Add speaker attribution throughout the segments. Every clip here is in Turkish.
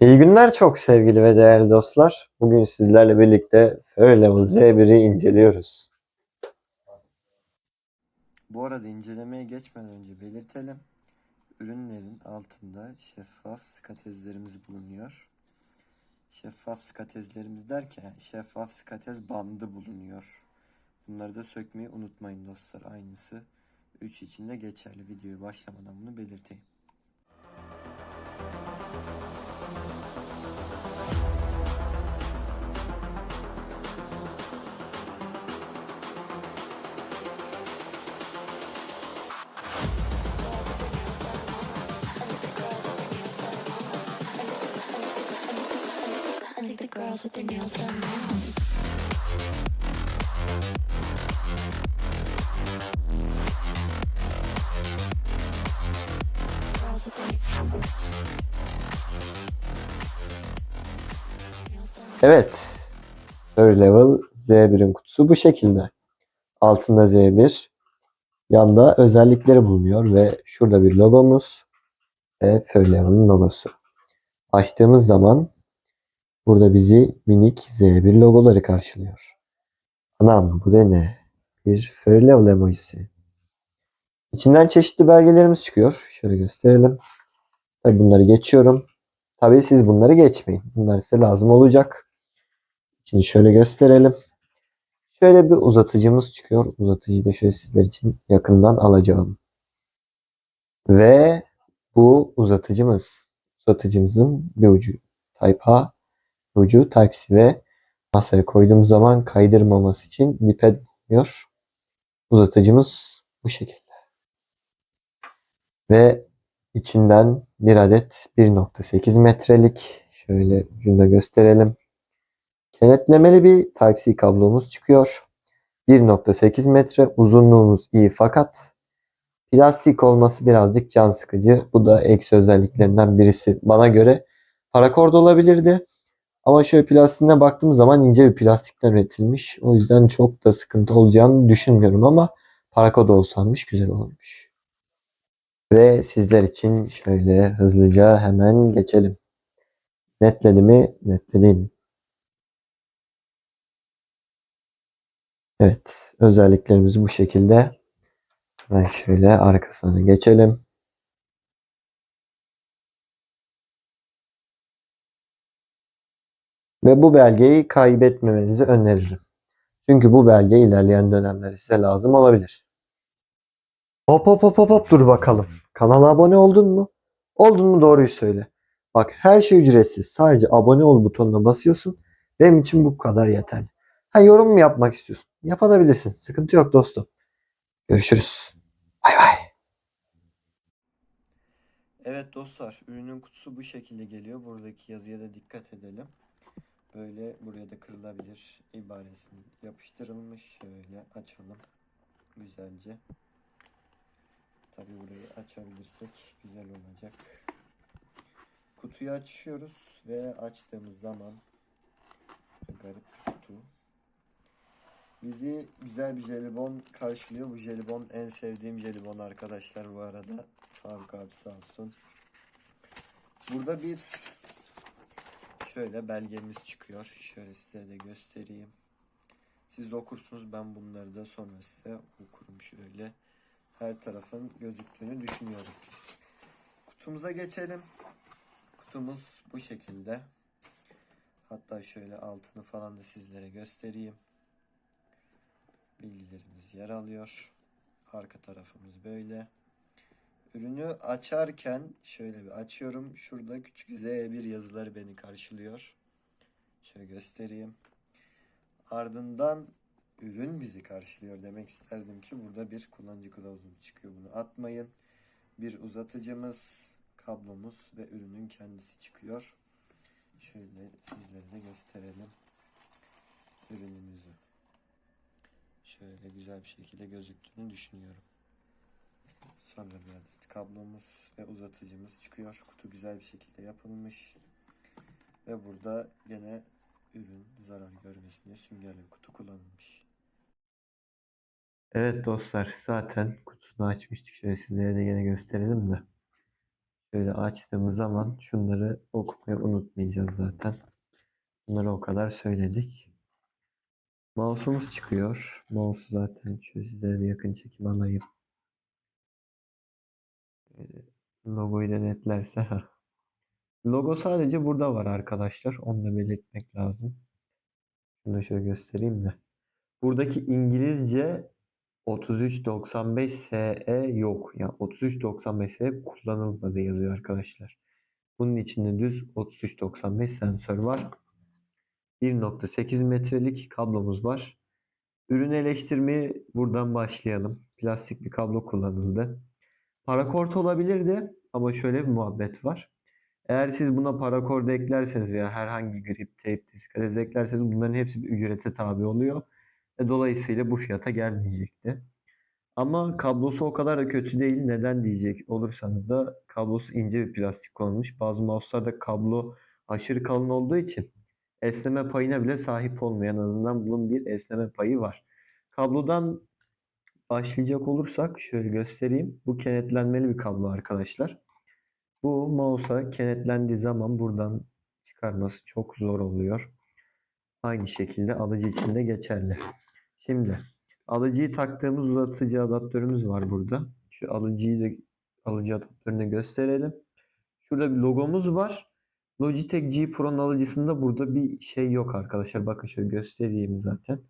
Speaker 1: İyi günler çok sevgili ve değerli dostlar. Bugün sizlerle birlikte Fairy Level Z1'i inceliyoruz.
Speaker 2: Bu arada incelemeye geçmeden önce belirtelim. Ürünlerin altında şeffaf skatezlerimiz bulunuyor. Şeffaf skatezlerimiz derken şeffaf skatez bandı bulunuyor. Bunları da sökmeyi unutmayın dostlar. Aynısı 3 için de geçerli. Videoyu başlamadan bunu belirteyim.
Speaker 3: Girls with their nails done now.
Speaker 1: Evet. Fairy Level Z1'in kutusu bu şekilde. Altında Z1. Yanda özellikleri bulunuyor ve şurada bir logomuz ve Fairy Level'ın logosu. Açtığımız zaman burada bizi minik Z1 logoları karşılıyor. Anam bu da ne? Bir Fairy Level emojisi. İçinden çeşitli belgelerimiz çıkıyor. Şöyle gösterelim. Tabii bunları geçiyorum. Tabii siz bunları geçmeyin. Bunlar size lazım olacak. Şimdi şöyle gösterelim. Şöyle bir uzatıcımız çıkıyor. Uzatıcıyı da şöyle sizler için yakından alacağım. Ve bu uzatıcımız. Uzatıcımızın bir ucu Type A, ucu Type C ve masaya koyduğum zaman kaydırmaması için bir pad bulunuyor. Uzatıcımız bu şekilde. Ve içinden bir adet 1.8 metrelik şöyle ucunda gösterelim. Kenetlemeli bir Type-C kablomuz çıkıyor. 1.8 metre uzunluğumuz iyi fakat plastik olması birazcık can sıkıcı. Bu da eksi özelliklerinden birisi. Bana göre parakord olabilirdi. Ama şöyle plastiğine baktığım zaman ince bir plastikten üretilmiş. O yüzden çok da sıkıntı olacağını düşünmüyorum ama parakod olsaymış güzel olmuş. Ve sizler için şöyle hızlıca hemen geçelim. Netledi mi? Netledin. Evet, özelliklerimiz bu şekilde. Ben şöyle arkasına geçelim. Ve bu belgeyi kaybetmemenizi öneririm. Çünkü bu belge ilerleyen dönemlerde size lazım olabilir. Hop hop hop hop hop dur bakalım. Kanala abone oldun mu? Oldun mu doğruyu söyle. Bak her şey ücretsiz. Sadece abone ol butonuna basıyorsun. Benim için bu kadar yeterli. Ha yorum mu yapmak istiyorsun? Yapabilirsin. Sıkıntı yok dostum. Görüşürüz. Bay bay.
Speaker 2: Evet dostlar, ürünün kutusu bu şekilde geliyor. Buradaki yazıya da dikkat edelim. Böyle buraya da kırılabilir ibaresinin yapıştırılmış. Şöyle açalım güzelce. Tabi burayı açabilirsek güzel olacak. Kutuyu açıyoruz ve açtığımız zaman garip kutu. Bizi güzel bir jelibon karşılıyor. Bu jelibon en sevdiğim jelibon arkadaşlar bu arada. Faruk abi sağ olsun. Burada bir şöyle belgemiz çıkıyor. Şöyle size de göstereyim. Siz de okursunuz. Ben bunları da sonra size okurum şöyle. Her tarafın gözüktüğünü düşünüyorum. Kutumuza geçelim. Kutumuz bu şekilde. Hatta şöyle altını falan da sizlere göstereyim. Bilgilerimiz yer alıyor. Arka tarafımız böyle. Ürünü açarken şöyle bir açıyorum. Şurada küçük Z1 yazıları beni karşılıyor. Şöyle göstereyim. Ardından ürün bizi karşılıyor demek isterdim ki burada bir kullanıcı kılavuzu çıkıyor. Bunu atmayın. Bir uzatıcımız, kablomuz ve ürünün kendisi çıkıyor. Şöyle sizlere de gösterelim ürünümüzü. Şöyle güzel bir şekilde gözüktüğünü düşünüyorum. Sonra bir adet kablomuz ve uzatıcımız çıkıyor. Kutu güzel bir şekilde yapılmış. Ve burada gene ürün zarar görmesin diye süngerli kutu kullanılmış.
Speaker 1: Evet dostlar zaten kutusunu açmıştık. Şöyle sizlere de yine gösterelim de. Şöyle açtığımız zaman şunları okumayı unutmayacağız zaten. Bunları o kadar söyledik. Mouse'umuz çıkıyor. Mouse zaten şöyle sizlere bir yakın çekim alayım. Şöyle logoyu da netlerse. Logo sadece burada var arkadaşlar. Onu da belirtmek lazım. Şunu da şöyle göstereyim de. Buradaki İngilizce 3395 SE yok. Yani 3395 SE kullanılmadı yazıyor arkadaşlar. Bunun içinde düz 3395 sensör var. 1.8 metrelik kablomuz var. Ürün eleştirmeyi buradan başlayalım. Plastik bir kablo kullanıldı. Parakort olabilirdi ama şöyle bir muhabbet var. Eğer siz buna parakord eklerseniz veya herhangi grip, tape, diskaliz eklerseniz bunların hepsi bir ücrete tabi oluyor. E, dolayısıyla bu fiyata gelmeyecekti. Ama kablosu o kadar da kötü değil. Neden diyecek olursanız da kablosu ince bir plastik konulmuş. Bazı mouse'larda kablo aşırı kalın olduğu için esneme payına bile sahip olmayan azından bunun bir esneme payı var. Kablodan başlayacak olursak şöyle göstereyim. Bu kenetlenmeli bir kablo arkadaşlar. Bu mouse'a kenetlendiği zaman buradan çıkarması çok zor oluyor. Aynı şekilde alıcı için de geçerli. Şimdi alıcıyı taktığımız uzatıcı adaptörümüz var burada. Şu alıcıyı da alıcı adaptörünü gösterelim. Şurada bir logomuz var. Logitech G Pro'nun alıcısında burada bir şey yok arkadaşlar. Bakın şöyle göstereyim zaten.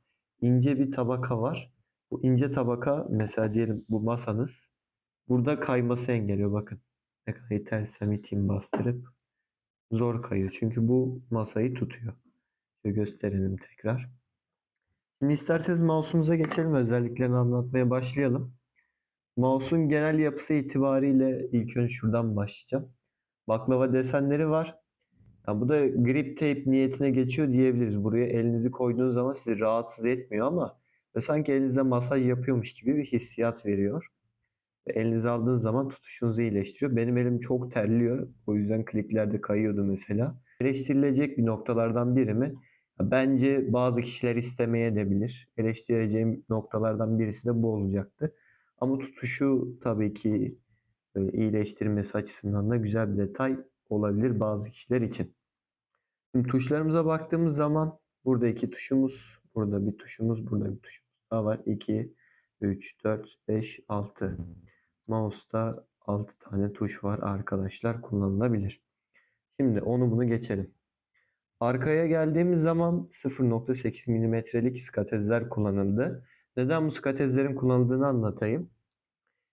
Speaker 1: İnce bir tabaka var. Bu ince tabaka mesela diyelim bu masanız. Burada kayması engelliyor bakın. Ne kadar itersem iteyim bastırıp zor kayıyor. Çünkü bu masayı tutuyor. Şöyle gösterelim tekrar. Şimdi isterseniz mouse'umuza geçelim. Özelliklerini anlatmaya başlayalım. Mouse'un genel yapısı itibariyle ilk önce şuradan başlayacağım. Baklava desenleri var. Yani bu da grip tape niyetine geçiyor diyebiliriz. Buraya elinizi koyduğunuz zaman sizi rahatsız etmiyor ama ve sanki elinizde masaj yapıyormuş gibi bir hissiyat veriyor. Ve elinize aldığınız zaman tutuşunuzu iyileştiriyor. Benim elim çok terliyor. O yüzden kliklerde kayıyordu mesela. Eleştirilecek bir noktalardan biri mi? Bence bazı kişiler istemeye de bilir. Eleştireceğim noktalardan birisi de bu olacaktı. Ama tutuşu tabii ki e, iyileştirmesi açısından da güzel bir detay olabilir bazı kişiler için. Şimdi tuşlarımıza baktığımız zaman burada iki tuşumuz, burada bir tuşumuz, burada bir tuşumuz daha var. 2, 3, 4, 5, 6. Mouse'da 6 tane tuş var arkadaşlar kullanılabilir. Şimdi onu bunu geçelim. Arkaya geldiğimiz zaman 0.8 milimetrelik skatezler kullanıldı. Neden bu skatezlerin kullanıldığını anlatayım.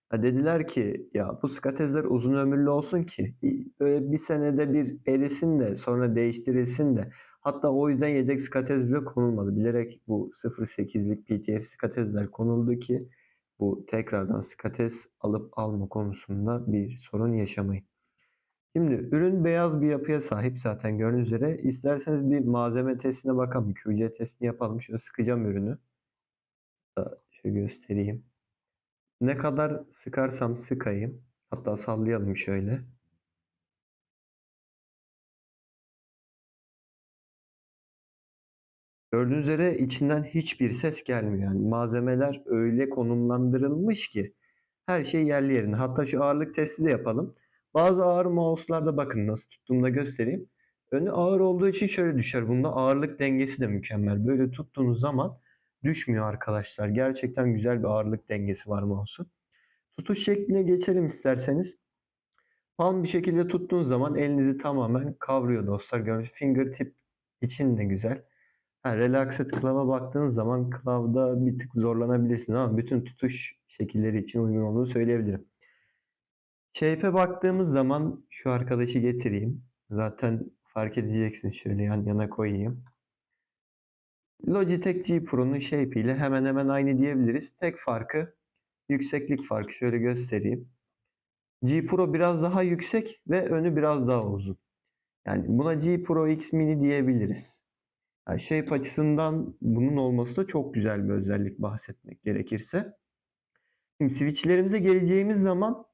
Speaker 1: Ha dediler ki ya bu skatezler uzun ömürlü olsun ki böyle bir senede bir erisin de sonra değiştirilsin de hatta o yüzden yedek skatez bile konulmadı. Bilerek bu 0.8'lik PTF skatezler konuldu ki bu tekrardan skatez alıp alma konusunda bir sorun yaşamayın. Şimdi ürün beyaz bir yapıya sahip zaten gördüğünüz üzere. İsterseniz bir malzeme testine bakalım. QC testini yapalım. Şöyle sıkacağım ürünü. Şöyle göstereyim. Ne kadar sıkarsam sıkayım. Hatta sallayalım şöyle. Gördüğünüz üzere içinden hiçbir ses gelmiyor. Yani malzemeler öyle konumlandırılmış ki her şey yerli yerine. Hatta şu ağırlık testi de yapalım. Bazı ağır mouse'larda bakın nasıl tuttuğumda göstereyim. Önü ağır olduğu için şöyle düşer. Bunda ağırlık dengesi de mükemmel. Böyle tuttuğunuz zaman düşmüyor arkadaşlar. Gerçekten güzel bir ağırlık dengesi var mouse'un. Tutuş şekline geçelim isterseniz. Palm bir şekilde tuttuğunuz zaman elinizi tamamen kavruyor dostlar. Gördüğünüz fingertip için de güzel. Ha, Relaxed Club'a baktığınız zaman Club'da bir tık zorlanabilirsiniz ama bütün tutuş şekilleri için uygun olduğunu söyleyebilirim. Shape'e baktığımız zaman şu arkadaşı getireyim. Zaten fark edeceksiniz şöyle yan yana koyayım. Logitech G Pro'nun shape ile hemen hemen aynı diyebiliriz. Tek farkı yükseklik farkı. Şöyle göstereyim. G Pro biraz daha yüksek ve önü biraz daha uzun. Yani buna G Pro X Mini diyebiliriz. Yani shape açısından bunun olması da çok güzel bir özellik bahsetmek gerekirse. Şimdi switchlerimize geleceğimiz zaman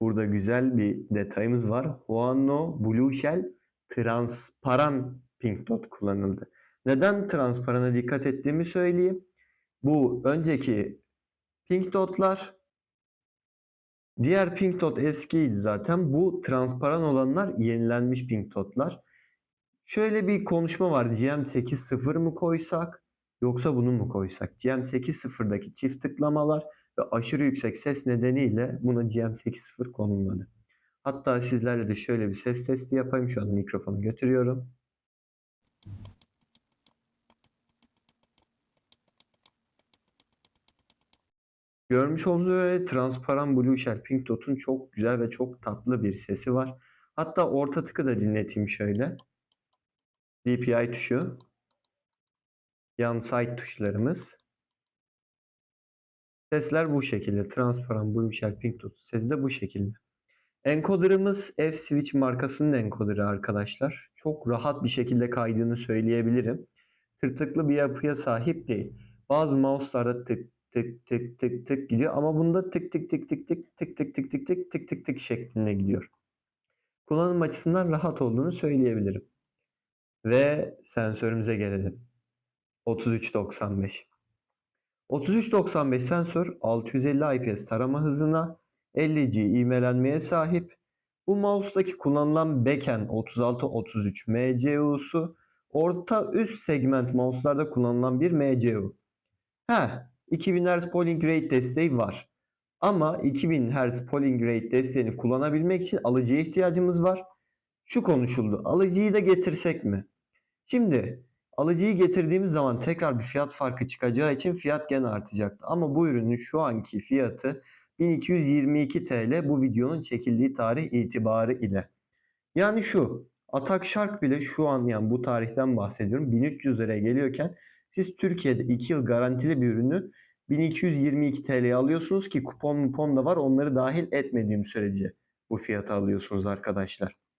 Speaker 1: burada güzel bir detayımız var. Huano Blue Shell transparan pink dot kullanıldı. Neden transparana dikkat ettiğimi söyleyeyim. Bu önceki pink dotlar Diğer Pink Dot eskiydi zaten. Bu transparan olanlar yenilenmiş Pink Dot'lar. Şöyle bir konuşma var. GM8.0 mı koysak yoksa bunu mu koysak? GM8.0'daki çift tıklamalar ve aşırı yüksek ses nedeniyle buna GM8.0 konulmadı. Hatta sizlerle de şöyle bir ses testi yapayım. Şu an mikrofonu götürüyorum. Görmüş olduğunuz üzere transparan Blue Shell Pink Dot'un çok güzel ve çok tatlı bir sesi var. Hatta orta tıkı da dinleteyim şöyle. DPI tuşu. Yan side tuşlarımız. Sesler bu şekilde. Transparan Blue Shell Pink Dot sesi de bu şekilde. Encoder'ımız F-Switch markasının encoder'ı arkadaşlar. Çok rahat bir şekilde kaydığını söyleyebilirim. Tırtıklı bir yapıya sahip değil. Bazı mouse'larda tık tık tık tık tık gidiyor ama bunda tık tık tık tık tık tık tık tık tık tık tık tık şeklinde gidiyor. Kullanım açısından rahat olduğunu söyleyebilirim. Ve sensörümüze gelelim. 3395. 3395 sensör 650 IPS tarama hızına 50G ivmelenmeye sahip. Bu mouse'daki kullanılan Beken 3633 MCU'su orta üst segment mouse'larda kullanılan bir MCU. Ha, 2000 Hz polling rate desteği var. Ama 2000 Hz polling rate desteğini kullanabilmek için alıcıya ihtiyacımız var. Şu konuşuldu. Alıcıyı da getirsek mi? Şimdi alıcıyı getirdiğimiz zaman tekrar bir fiyat farkı çıkacağı için fiyat gene artacaktı. Ama bu ürünün şu anki fiyatı 1222 TL bu videonun çekildiği tarih itibarı ile. Yani şu Atak Shark bile şu an yani bu tarihten bahsediyorum 1300 liraya geliyorken siz Türkiye'de 2 yıl garantili bir ürünü 1222 TL'ye alıyorsunuz ki kupon kupon da var onları dahil etmediğim sürece bu fiyata alıyorsunuz arkadaşlar.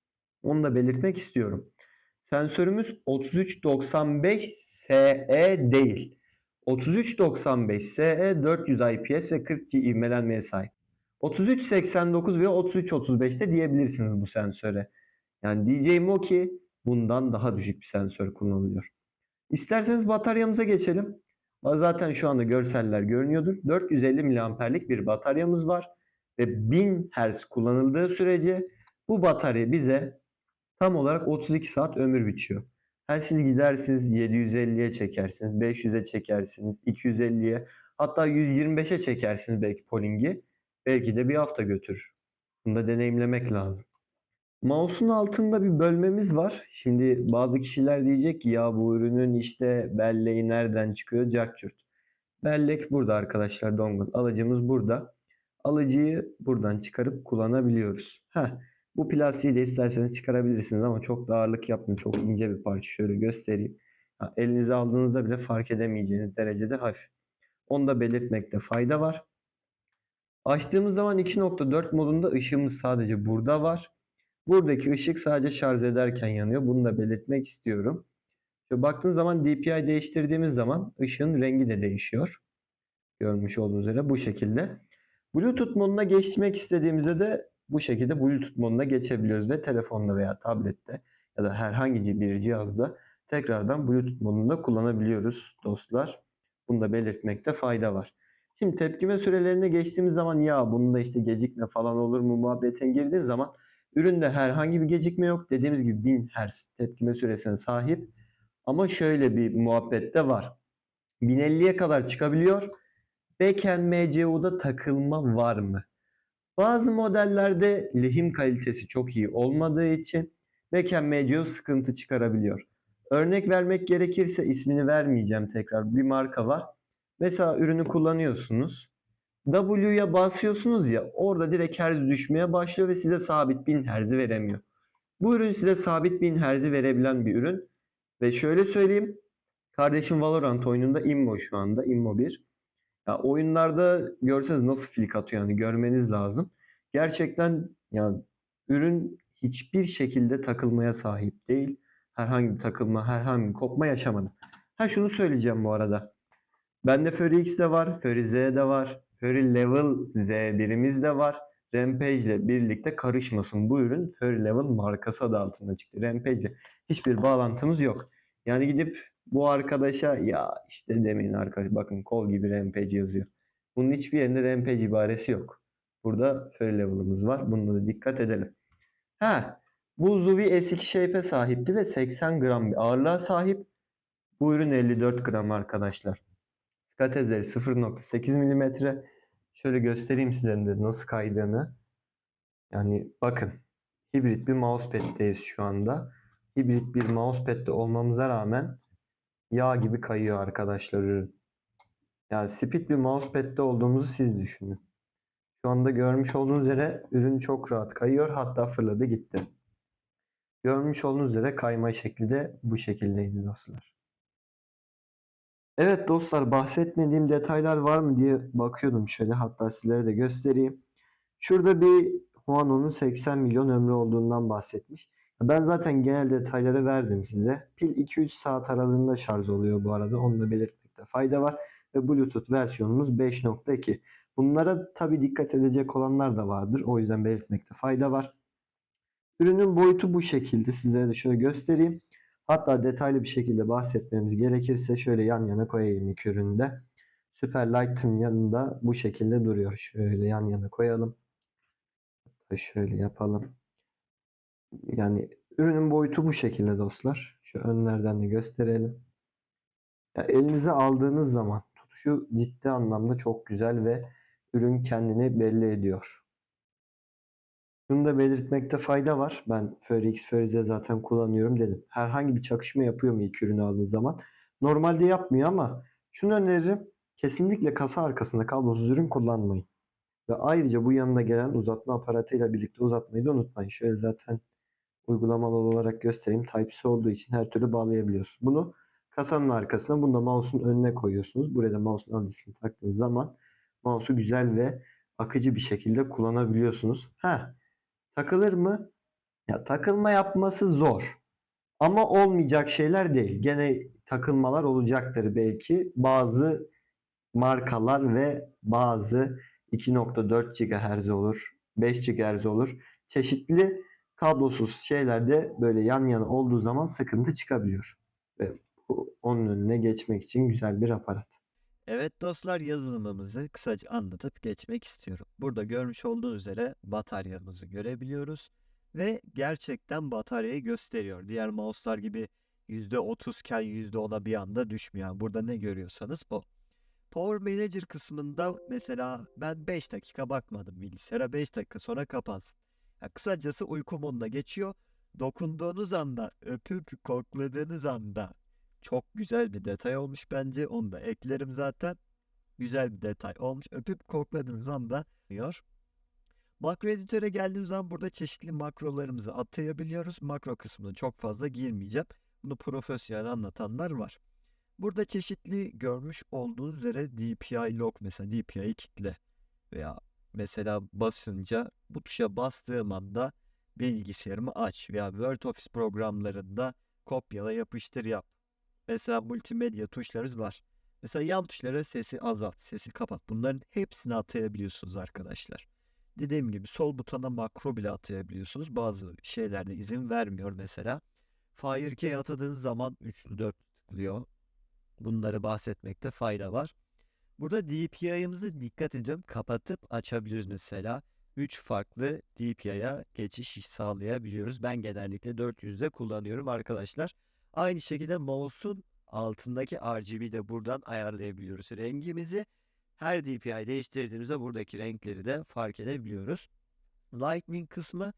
Speaker 1: Onu da belirtmek istiyorum. Sensörümüz 3395 SE değil. 3395 SE 400 IPS ve 40G ivmelenmeye sahip. 3389 ve 3335'te diyebilirsiniz bu sensöre. Yani diyeceğim o ki bundan daha düşük bir sensör kullanılıyor. İsterseniz bataryamıza geçelim. Zaten şu anda görseller görünüyordur. 450 miliamperlik bir bataryamız var ve 1000 Hz kullanıldığı sürece bu batarya bize tam olarak 32 saat ömür biçiyor. Yani siz gidersiniz 750'ye çekersiniz, 500'e çekersiniz, 250'ye hatta 125'e çekersiniz belki polingi. Belki de bir hafta götürür. Bunu da deneyimlemek lazım. Mouse'un altında bir bölmemiz var. Şimdi bazı kişiler diyecek ki ya bu ürünün işte belleği nereden çıkıyor? Cartçurt. Bellek burada arkadaşlar dongle. Alıcımız burada. Alıcıyı buradan çıkarıp kullanabiliyoruz. Heh, bu plastiği de isterseniz çıkarabilirsiniz ama çok da ağırlık yapmayın. Çok ince bir parça. Şöyle göstereyim. Elinize aldığınızda bile fark edemeyeceğiniz derecede hafif. Onu da belirtmekte fayda var. Açtığımız zaman 2.4 modunda ışığımız sadece burada var. Buradaki ışık sadece şarj ederken yanıyor. Bunu da belirtmek istiyorum. Baktığınız zaman DPI değiştirdiğimiz zaman ışığın rengi de değişiyor. Görmüş olduğunuz üzere bu şekilde. Bluetooth moduna geçmek istediğimizde de bu şekilde Bluetooth moduna geçebiliyoruz ve telefonda veya tablette ya da herhangi bir cihazda tekrardan Bluetooth modunda kullanabiliyoruz dostlar. Bunu da belirtmekte fayda var. Şimdi tepkime sürelerine geçtiğimiz zaman ya bunda işte gecikme falan olur mu muhabbetine girdiğin zaman üründe herhangi bir gecikme yok. Dediğimiz gibi 1000 Hz tepkime süresine sahip. Ama şöyle bir muhabbet de var. 1050'ye kadar çıkabiliyor. Beken MCU'da takılma var mı? Bazı modellerde lehim kalitesi çok iyi olmadığı için Beken MCU sıkıntı çıkarabiliyor. Örnek vermek gerekirse ismini vermeyeceğim tekrar. Bir marka var. Mesela ürünü kullanıyorsunuz. W'ya basıyorsunuz ya orada direkt herz düşmeye başlıyor ve size sabit 1000 herzi veremiyor. Bu ürün size sabit 1000 herzi verebilen bir ürün. Ve şöyle söyleyeyim. Kardeşim Valorant oyununda Immo şu anda. Immo 1. Ya oyunlarda görseniz nasıl flick atıyor yani görmeniz lazım. Gerçekten yani ürün hiçbir şekilde takılmaya sahip değil. Herhangi bir takılma, herhangi bir kopma yaşamadım. Ha şunu söyleyeceğim bu arada. Bende Fury X de var, Fury Z de var, Fury Level Z1'imiz de var. Rampage ile birlikte karışmasın. Bu ürün Fury Level markası adı altında çıktı. Rampage ile hiçbir bağlantımız yok. Yani gidip bu arkadaşa ya işte demeyin arkadaş bakın kol gibi Rampage yazıyor. Bunun hiçbir yerinde Rampage ibaresi yok. Burada fairy level'ımız var. Bunda da dikkat edelim. Ha, bu Zuvi S2 Shape'e sahipti ve 80 gram bir ağırlığa sahip. Bu ürün 54 gram arkadaşlar. Skat ezleri 0.8 mm. Şöyle göstereyim size de nasıl kaydığını. Yani bakın. Hibrit bir mousepad'deyiz şu anda. Hibrit bir mousepad'de olmamıza rağmen yağ gibi kayıyor arkadaşlar ürün. Yani speed bir mousepad'de olduğumuzu siz düşünün. Şu anda görmüş olduğunuz üzere ürün çok rahat kayıyor. Hatta fırladı gitti. Görmüş olduğunuz üzere kayma şekli de bu şekildeydi dostlar. Evet dostlar bahsetmediğim detaylar var mı diye bakıyordum şöyle hatta sizlere de göstereyim. Şurada bir Huano'nun 80 milyon ömrü olduğundan bahsetmiş. Ben zaten genel detayları verdim size. Pil 2-3 saat aralığında şarj oluyor bu arada. Onu da belirtmekte fayda var. Ve Bluetooth versiyonumuz 5.2. Bunlara tabi dikkat edecek olanlar da vardır. O yüzden belirtmekte fayda var. Ürünün boyutu bu şekilde. Sizlere de şöyle göstereyim. Hatta detaylı bir şekilde bahsetmemiz gerekirse şöyle yan yana koyayım iki ürünü de. Superlight'ın yanında bu şekilde duruyor. Şöyle yan yana koyalım. Hatta şöyle yapalım. Yani ürünün boyutu bu şekilde dostlar. Şu önlerden de gösterelim. Ya elinize aldığınız zaman tutuşu ciddi anlamda çok güzel ve ürün kendini belli ediyor. Bunu da belirtmekte fayda var. Ben Fury X, Fury Z zaten kullanıyorum dedim. Herhangi bir çakışma yapıyor mu ilk ürünü aldığınız zaman? Normalde yapmıyor ama şunu öneririm. Kesinlikle kasa arkasında kablosuz ürün kullanmayın. Ve ayrıca bu yanına gelen uzatma aparatıyla birlikte uzatmayı da unutmayın. Şöyle zaten uygulamalı olarak göstereyim. Type-C olduğu için her türlü bağlayabiliyorsunuz. Bunu kasanın arkasına, bunu da mouse'un önüne koyuyorsunuz. Buraya da mouse'un adresini taktığınız zaman mouse'u güzel ve akıcı bir şekilde kullanabiliyorsunuz. Ha, takılır mı? Ya takılma yapması zor. Ama olmayacak şeyler değil. Gene takılmalar olacaktır belki. Bazı markalar ve bazı 2.4 GHz olur, 5 GHz olur. Çeşitli kablosuz şeylerde böyle yan yana olduğu zaman sıkıntı çıkabiliyor. Ve bu onun önüne geçmek için güzel bir aparat.
Speaker 4: Evet dostlar yazılımımızı kısaca anlatıp geçmek istiyorum. Burada görmüş olduğunuz üzere bataryamızı görebiliyoruz ve gerçekten bataryayı gösteriyor. Diğer mouse'lar gibi %30 iken %10'a bir anda düşmüyor. Burada ne görüyorsanız bu. Power Manager kısmında mesela ben 5 dakika bakmadım bilgisayara 5 dakika sonra kapansın. Kısacası uyku moduna geçiyor. Dokunduğunuz anda, öpüp kokladığınız anda çok güzel bir detay olmuş bence. Onu da eklerim zaten. Güzel bir detay olmuş. Öpüp kokladığınız anda diyor. Makro editöre geldiğimiz zaman burada çeşitli makrolarımızı atayabiliyoruz. Makro kısmına çok fazla girmeyeceğim. Bunu profesyonel anlatanlar var. Burada çeşitli görmüş olduğunuz üzere DPI lock mesela DPI'yi kitle veya mesela basınca bu tuşa bastığım anda bilgisayarımı aç veya Word Office programlarında kopyala yapıştır yap. Mesela multimedya tuşlarımız var. Mesela yan tuşlara sesi azalt, sesi kapat. Bunların hepsini atayabiliyorsunuz arkadaşlar. Dediğim gibi sol butona makro bile atayabiliyorsunuz. Bazı şeylerde izin vermiyor mesela. Fire atadığınız zaman 3'lü 4 tıklıyor. Bunları bahsetmekte fayda var. Burada DPI'ımızı dikkat ediyorum. Kapatıp açabiliriz mesela. 3 farklı DPI'ya geçiş sağlayabiliyoruz. Ben genellikle 400'de kullanıyorum arkadaşlar. Aynı şekilde mouse'un altındaki RGB'yi de buradan ayarlayabiliyoruz. Rengimizi her DPI değiştirdiğimizde buradaki renkleri de fark edebiliyoruz. Lightning kısmı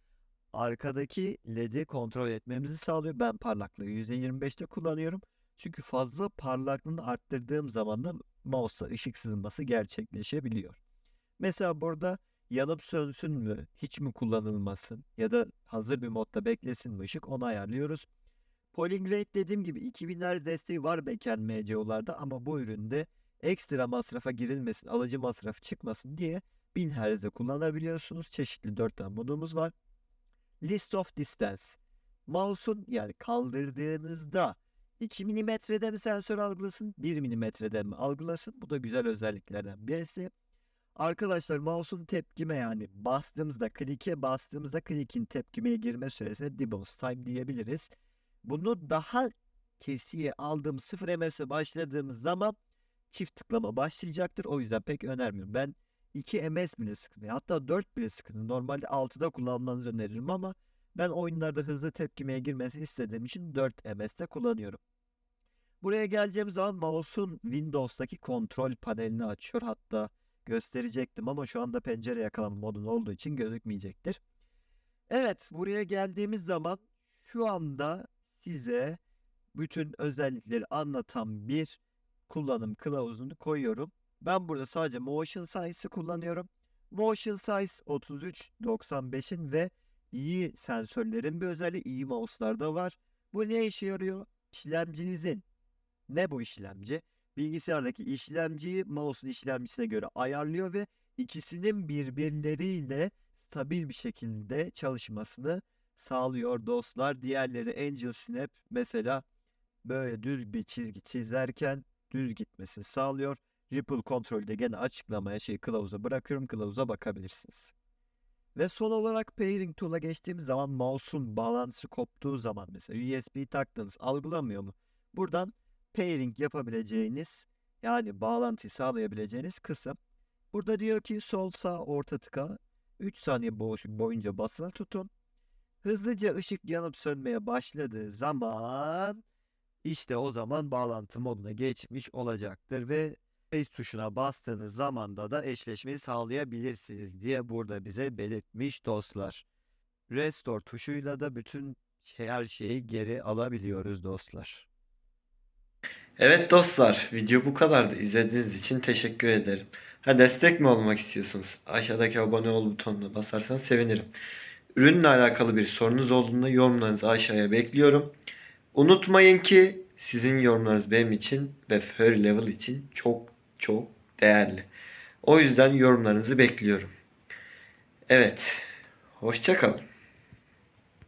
Speaker 4: arkadaki LED'i kontrol etmemizi sağlıyor. Ben parlaklığı %25'te kullanıyorum. Çünkü fazla parlaklığını arttırdığım zaman da mouse'da ışık sızması gerçekleşebiliyor. Mesela burada yanıp sönsün mü, hiç mi kullanılmasın ya da hazır bir modda beklesin mi ışık onu ayarlıyoruz. Polling rate dediğim gibi 2000'ler desteği var beken MCO'larda ama bu üründe ekstra masrafa girilmesin, alıcı masrafı çıkmasın diye 1000 Hz'de kullanabiliyorsunuz. Çeşitli 4 tane modumuz var. List of distance. Mouse'un yani kaldırdığınızda 2 milimetrede mi sensör algılasın, 1 milimetrede mi algılasın? Bu da güzel özelliklerden birisi. Arkadaşlar mouse'un tepkime yani bastığımızda, klike bastığımızda klikin tepkimeye girme süresine debounce time diyebiliriz. Bunu daha kesiye aldığım 0 MS'e başladığımız zaman çift tıklama başlayacaktır. O yüzden pek önermiyorum. Ben 2 ms bile sıkıntı. Hatta 4 bile sıkıntı. Normalde 6'da kullanmanızı öneririm ama ben oyunlarda hızlı tepkimeye girmesini istediğim için 4 ms'te kullanıyorum. Buraya geleceğim zaman mouse'un Windows'taki kontrol panelini açıyor. Hatta gösterecektim ama şu anda pencere yakalama modun olduğu için gözükmeyecektir. Evet, buraya geldiğimiz zaman şu anda size bütün özellikleri anlatan bir kullanım kılavuzunu koyuyorum. Ben burada sadece Motion Size'ı kullanıyorum. Motion Size 3395'in ve iyi sensörlerin bir özelliği iyi mouse'larda var. Bu ne işe yarıyor? İşlemcinizin ne bu işlemci? Bilgisayardaki işlemciyi mouse'un işlemcisine göre ayarlıyor ve ikisinin birbirleriyle stabil bir şekilde çalışmasını sağlıyor dostlar. Diğerleri Angel Snap mesela böyle düz bir çizgi çizerken düz gitmesini sağlıyor. Ripple kontrolü de gene açıklamaya şey kılavuza bırakıyorum. Kılavuza bakabilirsiniz. Ve son olarak Pairing Tool'a geçtiğimiz zaman mouse'un bağlantısı koptuğu zaman mesela USB taktınız algılamıyor mu? Buradan pairing yapabileceğiniz yani bağlantıyı sağlayabileceğiniz kısım. Burada diyor ki sol sağ orta tıka 3 saniye boyunca basılı tutun. Hızlıca ışık yanıp sönmeye başladığı zaman işte o zaman bağlantı moduna geçmiş olacaktır ve Space tuşuna bastığınız zamanda da eşleşmeyi sağlayabilirsiniz diye burada bize belirtmiş dostlar. Restore tuşuyla da bütün şey- her şeyi geri alabiliyoruz dostlar.
Speaker 1: Evet dostlar, video bu kadardı. İzlediğiniz için teşekkür ederim. Ha destek mi olmak istiyorsunuz? Aşağıdaki abone ol butonuna basarsanız sevinirim. Ürünle alakalı bir sorunuz olduğunda yorumlarınızı aşağıya bekliyorum. Unutmayın ki sizin yorumlarınız benim için ve Furry Level için çok çok değerli. O yüzden yorumlarınızı bekliyorum. Evet, hoşça kalın.